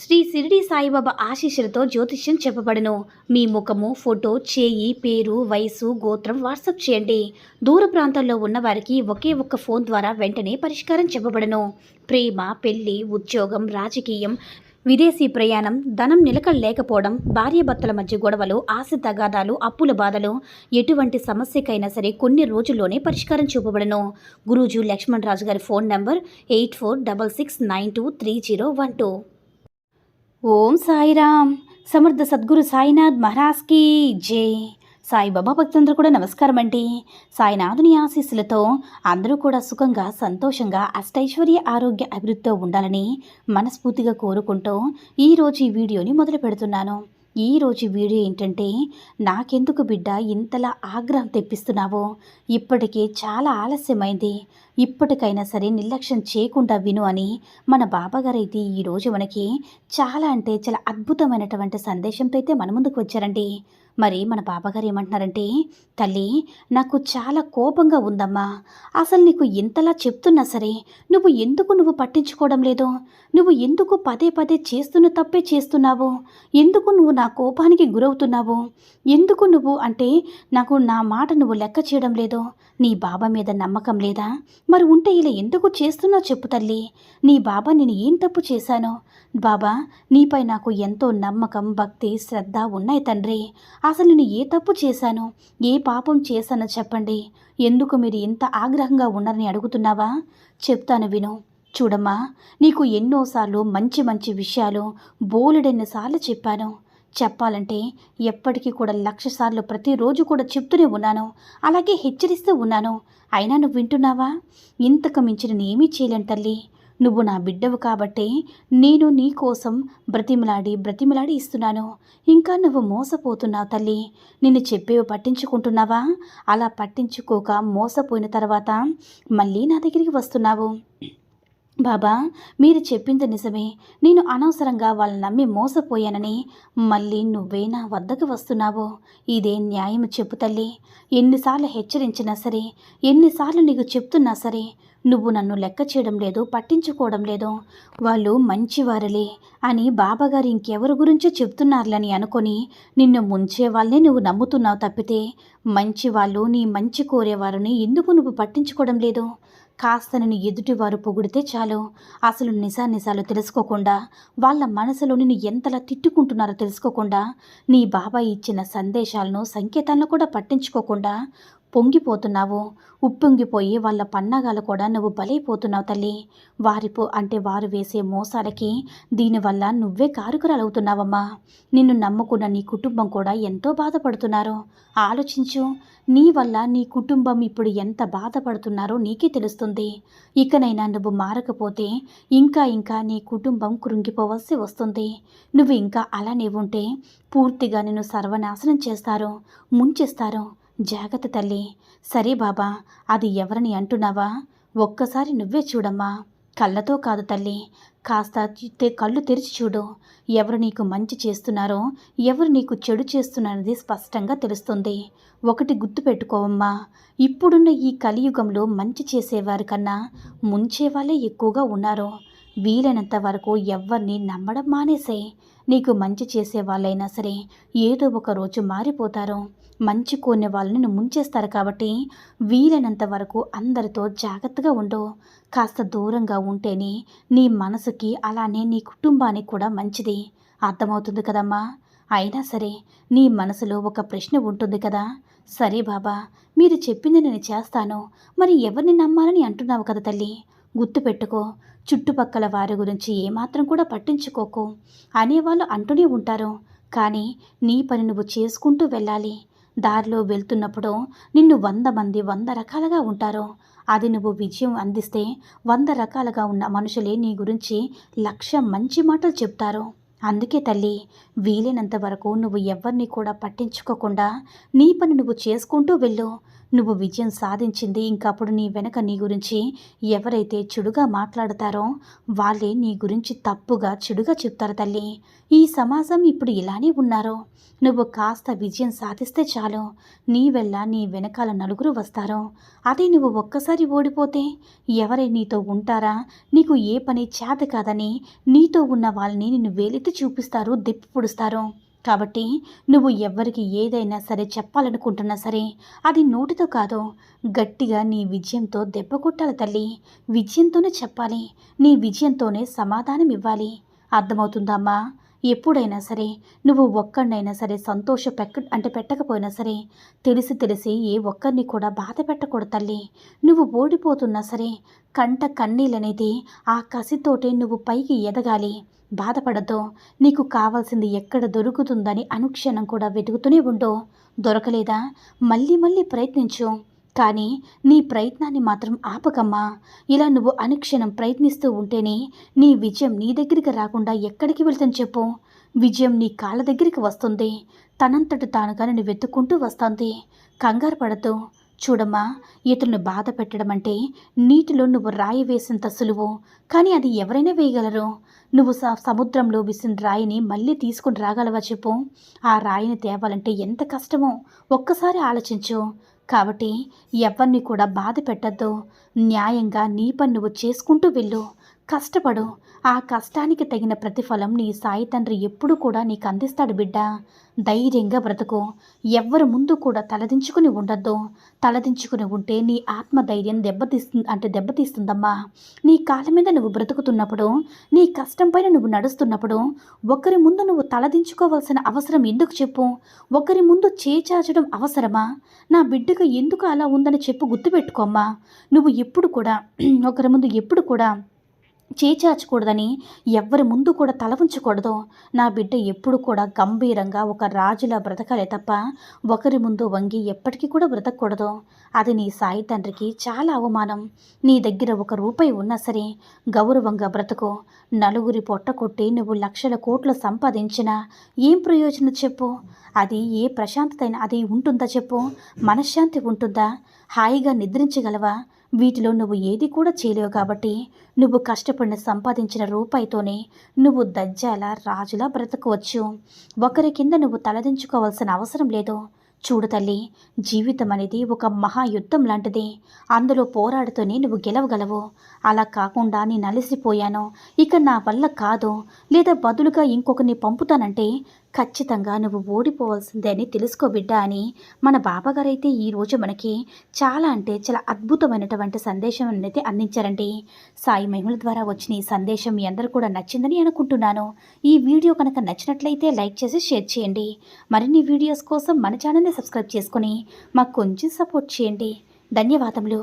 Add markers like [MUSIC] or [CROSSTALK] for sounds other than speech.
శ్రీ సిరిడి సాయిబాబా ఆశీస్సులతో జ్యోతిష్యం చెప్పబడును. మీ ముఖము ఫోటో చేయి పేరు వయసు గోత్రం వాట్సాప్ చేయండి. దూర ప్రాంతాల్లో ఉన్న వారికి ఒకే ఒక్క ఫోన్ ద్వారా వెంటనే పరిష్కారం చెప్పబడును. ప్రేమ పెళ్ళి ఉద్యోగం రాజకీయం విదేశీ ప్రయాణం ధనం నిలకడ లేకపోవడం భార్యాభర్తల మధ్య గొడవలు ఆశ తగాదాలు అప్పుల బాధలు ఎటువంటి సమస్యకైనా సరే కొన్ని రోజుల్లోనే పరిష్కారం చూపబడను. గురూజు లక్ష్మణ్ రాజు గారి phone number eight four double six nine two three zero one two. Om Sairam. Samartha Sadguru Sainath మహారాజ్కి జై. సాయిబాబా భక్తులందరూ కూడా నమస్కారం అండి. సాయినాథుని ఆశీస్సులతో అందరూ కూడా సుఖంగా సంతోషంగా అష్టైశ్వర్య ఆరోగ్య అభివృద్ధితో ఉండాలని మనస్ఫూర్తిగా కోరుకుంటూ ఈరోజు ఈ వీడియోని మొదలు పెడుతున్నాను. ఈరోజు వీడియో ఏంటంటే నాకెందుకు బిడ్డ ఇంతలా ఆగ్రహం తెప్పిస్తున్నావో? ఇప్పటికే చాలా ఆలస్యమైంది. ఇప్పటికైనా సరే నిర్లక్ష్యం చేయకుండా విను అని మన బాబాగారు అయితే ఈరోజు మనకి చాలా అంటే చాలా అద్భుతమైనటువంటి సందేశంతో అయితే మన ముందుకు వచ్చారండి. మరి మన బాబాగారు ఏమంటున్నారంటే తల్లి నాకు చాలా కోపంగా ఉందమ్మా. అసలు నీకు ఇంతలా చెప్తున్నా సరే నువ్వు ఎందుకు నువ్వు పట్టించుకోవడం లేదు? నువ్వు ఎందుకు పదే పదే చేస్తున్న తప్పే చేస్తున్నావు? ఎందుకు నువ్వు నా కోపానికి గురవుతున్నావు? ఎందుకు నువ్వు అంటే నాకు నా మాట నువ్వు లెక్క చేయడం లేదు? నీ బాబా మీద నమ్మకం లేదా? మరి ఉంటే ఇలా ఎందుకు చేస్తున్నా చెప్పు తల్లి. నీ బాబా నేను ఏం తప్పు చేశాను? బాబా నీపై నాకు ఎంతో నమ్మకం భక్తి శ్రద్ధ ఉన్నాయి తండ్రి. అసలు నేను ఏ తప్పు చేశాను? ఏ పాపం చేశానో చెప్పండి. ఎందుకు మీరు ఇంత ఆగ్రహంగా ఉన్నారని అడుగుతున్నావా? చెప్తాను విను. చూడమ్మా నీకు ఎన్నోసార్లు మంచి మంచి విషయాలు బోలెడెన్నిసార్లు చెప్పాను. చెప్పాలంటే ఎప్పటికీ కూడా లక్షసార్లు ప్రతిరోజు కూడా చెప్తూనే ఉన్నాను. అలాగే హెచ్చరిస్తూ ఉన్నాను. అయినా నువ్వు వింటున్నావా? ఇంతకు మించిన ఏమీ చేయలేను తల్లి. నువ్వు నా బిడ్డవు కాబట్టే నేను నీ కోసం బ్రతిమలాడి బ్రతిమలాడి ఇస్తున్నాను. ఇంకా నువ్వు మోసపోతున్నావు తల్లి. నిన్ను చెప్పేవి పట్టించుకుంటున్నావా? అలా పట్టించుకోక మోసపోయిన తర్వాత మళ్ళీ నా దగ్గరికి వస్తున్నావు. బాబా మీరు చెప్పింది నిజమే. నేను అనవసరంగా వాళ్ళని నమ్మి మోసపోయానని. మళ్ళీ నువ్వే నా వద్దకు వస్తున్నావో? ఇదే న్యాయం చెప్పు తల్లి. ఎన్నిసార్లు హెచ్చరించినా సరే ఎన్నిసార్లు నీకు చెప్తున్నా సరే నువ్వు నన్ను లెక్క చేయడం లేదు పట్టించుకోవడం లేదు. వాళ్ళు మంచివారలే అని బాబాగారు ఇంకెవరి గురించో చెప్తున్నారులని అనుకొని నిన్ను ముంచే వాళ్ళే నువ్వు నమ్ముతున్నావు తప్పితే మంచి వాళ్ళు నీ మంచి కోరేవారిని ఎందుకు నువ్వు పట్టించుకోవడం లేదు? కాస్త నేను ఎదుటివారు పొగిడితే చాలు. అసలు నిజానిజాలు తెలుసుకోకుండా వాళ్ళ మనసులో నిన్ను ఎంతలా తిట్టుకుంటున్నారో తెలుసుకోకుండా నీ బాబాయ్ ఇచ్చిన సందేశాలను సంకేతాలను కూడా పట్టించుకోకుండా పొంగిపోతున్నావు. ఉప్పొంగిపోయి వాళ్ళ పన్నాగాలు కూడా నువ్వు బలైపోతున్నావు తల్లి. వారిపు అంటే వారు వేసే మోసాలకి దీనివల్ల నువ్వే కారుకురాలవుతున్నావమ్మా. నిన్ను నమ్ముకున్న నీ కుటుంబం కూడా ఎంతో బాధపడుతున్నారు. ఆలోచించు నీ వల్ల నీ కుటుంబం ఇప్పుడు ఎంత బాధపడుతున్నారో నీకే తెలుస్తుంది. ఇకనైనా నువ్వు మారకపోతే ఇంకా ఇంకా నీ కుటుంబం కృంగిపోవలసి వస్తుంది. నువ్వు ఇంకా అలానే ఉంటే పూర్తిగా నిన్ను సర్వనాశనం చేస్తారు ముంచేస్తారు. జాగ్రత్త తల్లి. సరే బాబా అది ఎవరిని అంటున్నావా? ఒక్కసారి నువ్వే చూడమ్మా. కళ్ళతో కాదు తల్లి. కాస్త కళ్ళు తెరిచి చూడు. ఎవరు నీకు మంచి చేస్తున్నారో ఎవరు నీకు చెడు చేస్తున్నారనేది స్పష్టంగా తెలుస్తుంది. ఒకటి గుర్తుపెట్టుకోవమ్మా ఇప్పుడున్న ఈ కలియుగంలో మంచి చేసేవారి కన్నా ముంచేవాళ్ళే ఎక్కువగా ఉన్నారు. వీలైనంత వరకు ఎవరిని నమ్మడం మానేసే నీకు మంచి చేసే వాళ్ళైనా సరే ఏదో ఒక రోజు మారిపోతారు. మంచి కోరిన వాళ్ళని నువ్వు ముంచేస్తారు కాబట్టి వీలైనంత వరకు అందరితో జాగ్రత్తగా ఉండు. కాస్త దూరంగా ఉంటేనే నీ మనసుకి అలానే నీ కుటుంబానికి కూడా మంచిది. అర్థమవుతుంది కదమ్మా? అయినా సరే నీ మనసులో ఒక ప్రశ్న ఉంటుంది కదా. సరే బాబా మీరు చెప్పింది నేను చేస్తాను. మరి ఎవరిని నమ్మాలని అంటున్నావు కదా తల్లి? గుర్తుపెట్టుకో చుట్టుపక్కల వారి గురించి ఏమాత్రం కూడా పట్టించుకోకు. అనేవాళ్ళు అంటూనే ఉంటారు. కానీ నీ పని నువ్వు చేసుకుంటూ వెళ్ళాలి. దారిలో వెళ్తున్నప్పుడు నిన్ను వంద మంది వంద రకాలుగా ఉంటారు. అది నువ్వు విజయం అందిస్తే వంద రకాలుగా ఉన్న మనుషులే నీ గురించి లక్ష మంచి మాటలు చెప్తారు. అందుకే తల్లి వీలైనంత వరకు నువ్వు ఎవరిని కూడా పట్టించుకోకుండా నీ పని నువ్వు చేసుకుంటూ వెళ్ళు. నువ్వు విజయం సాధించింది. ఇంకప్పుడు నీ వెనక నీ గురించి ఎవరైతే చెడుగా మాట్లాడతారో వాళ్ళే నీ గురించి తప్పుగా చెడుగా చెప్తారు తల్లి. ఈ సమాజం ఇప్పుడు ఇలానే ఉన్నారు. నువ్వు కాస్త విజయం సాధిస్తే చాలు. నీ వెళ్ళ నీ వెనకాల నలుగురు వస్తారు. అదే నువ్వు ఒక్కసారి ఓడిపోతే ఎవరై నీతో ఉంటారా? నీకు ఏ పని చేత కాదని నీతో ఉన్న వాళ్ళని నిన్ను వేలెత్తి చూపిస్తారు దెప్పి పొడుస్తారు. కాబట్టి నువ్వు ఎవ్వరికి ఏదైనా సరే చెప్పాలనుకుంటున్నా సరే అది నోటితో కాదు. గట్టిగా నీ విజయంతో దెబ్బ కొట్టాలి తల్లి. విజయంతోనే చెప్పాలి. నీ విజయంతోనే సమాధానం ఇవ్వాలి. అర్థమవుతుందమ్మా ఎప్పుడైనా సరే నువ్వు ఒక్కడినైనా సరే సంతోష పెక్క అంటే పెట్టకపోయినా సరే తెలిసి తెలిసి ఏ ఒక్కరిని కూడా బాధ పెట్టకూడదు తల్లి. నువ్వు ఓడిపోతున్నా సరే కంట కన్నీళ్ళనేది ఆ కసితోటే నువ్వు పైకి ఎదగాలి. బాధపడద్దు నీకు కావాల్సింది ఎక్కడ దొరుకుతుందని అనుక్షణం కూడా వెతుకుతూనే ఉండో. దొరకలేదా? మళ్ళీ మళ్ళీ ప్రయత్నించు. కానీ నీ ప్రయత్నాన్ని మాత్రం ఆపకమ్మా. ఇలా నువ్వు అనుక్షణం ప్రయత్నిస్తూ ఉంటేనే నీ విజయం నీ దగ్గరికి రాకుండా ఎక్కడికి వెళ్తాను చెప్పు. విజయం నీ కాళ్ళ దగ్గరికి వస్తుంది. తనంతట తానుగా నేను వెతుక్కుంటూ వస్తుంది. కంగారు పడద్దు. చూడమ్మా ఇతరుని బాధ పెట్టడం అంటే నీటిలో నువ్వు రాయి వేసినంత సులువు. కానీ అది ఎవరైనా వేయగలరు. నువ్వు స సముద్రంలో విసిన రాయిని మళ్ళీ తీసుకుని రాగలవా చెప్పు. ఆ రాయిని తేవాలంటే ఎంత కష్టమో ఒక్కసారి ఆలోచించు. కాబట్టి ఎవరిని కూడా బాధ పెట్టద్దు. న్యాయంగా నీ పని నువ్వు చేసుకుంటూ వెళ్ళు. కష్టపడు. ఆ కష్టానికి తగిన ప్రతిఫలం నీ సాయి తండ్రి ఎప్పుడు కూడా నీకు అందిస్తాడు బిడ్డ. ధైర్యంగా బ్రతుకు. ఎవ్వరి ముందు కూడా తలదించుకుని ఉండొద్దు. తలదించుకుని ఉంటే నీ ఆత్మధైర్యం దెబ్బతీస్తుంది అంటే దెబ్బతీస్తుందమ్మా. నీ కాళ్ళ మీద నువ్వు బ్రతుకుతున్నప్పుడు నీ కష్టం పైన నువ్వు నడుస్తున్నప్పుడు ఒకరి ముందు నువ్వు తలదించుకోవాల్సిన అవసరం ఎందుకు చెప్పు? ఒకరి ముందు చేచాచడం అవసరమా? నా బిడ్డకు ఎందుకు అలా ఉందని చెప్పు గుర్తుపెట్టుకోమ్మా నువ్వు ఎప్పుడు కూడా [CLEARS THROAT] ఒకరి ముందు ఎప్పుడు కూడా చేచాచకూడదని ఎవ్వరి ముందు కూడా తల ఉంచకూడదు నా బిడ్డ ఎప్పుడు కూడా గంభీరంగా ఒక రాజులా బ్రతకాలే తప్ప ఒకరి ముందు వంగి ఎప్పటికీ కూడా బ్రతకూడదు. అది నీ సాయి తండ్రికి చాలా అవమానం. నీ దగ్గర ఒక రూపాయి ఉన్నా సరే గౌరవంగా బ్రతుకు. నలుగురి పొట్ట కొట్టి నువ్వు లక్షల కోట్లు సంపాదించినా ఏం ప్రయోజనం చెప్పు? అది ఏ ప్రశాంతత అది ఉంటుందా చెప్పు? మనశ్శాంతి ఉంటుందా? హాయిగా నిద్రించగలవా? వీటిలో నువ్వు ఏది కూడా చేయలేవు కాబట్టి నువ్వు కష్టపడిన సంపాదించిన రూపాయితోనే నువ్వు దజ్జాల రాజులా బ్రతకవచ్చు. ఒకరి కింద నువ్వు తలదించుకోవాల్సిన అవసరం లేదు. చూడు తల్లి జీవితం అనేది ఒక మహాయుద్ధం లాంటిది. అందులో పోరాడుతూనే నువ్వు గెలవగలవు. అలా కాకుండా నేను అలసిపోయాను. ఇక నా వల్ల కాదు. లేదా బదులుగా ఇంకొకరిని పంపుతానంటే ఖచ్చితంగా నువ్వు ఓడిపోవాల్సిందే అని తెలుసుకో బిడ్డ అని మన బాబాగారైతే ఈరోజు మనకి చాలా అంటే చాలా అద్భుతమైనటువంటి సందేశం అనేది అందించారండి. సాయి మహిమల ద్వారా వచ్చిన ఈ సందేశం మీ అందరూ కూడా నచ్చిందని అనుకుంటున్నాను. ఈ వీడియో కనుక నచ్చినట్లయితే లైక్ చేసి షేర్ చేయండి. మరిన్ని వీడియోస్ కోసం మన ఛానల్ని సబ్స్క్రైబ్ చేసుకొని మాకు కొంచెం సపోర్ట్ చేయండి. ధన్యవాదములు.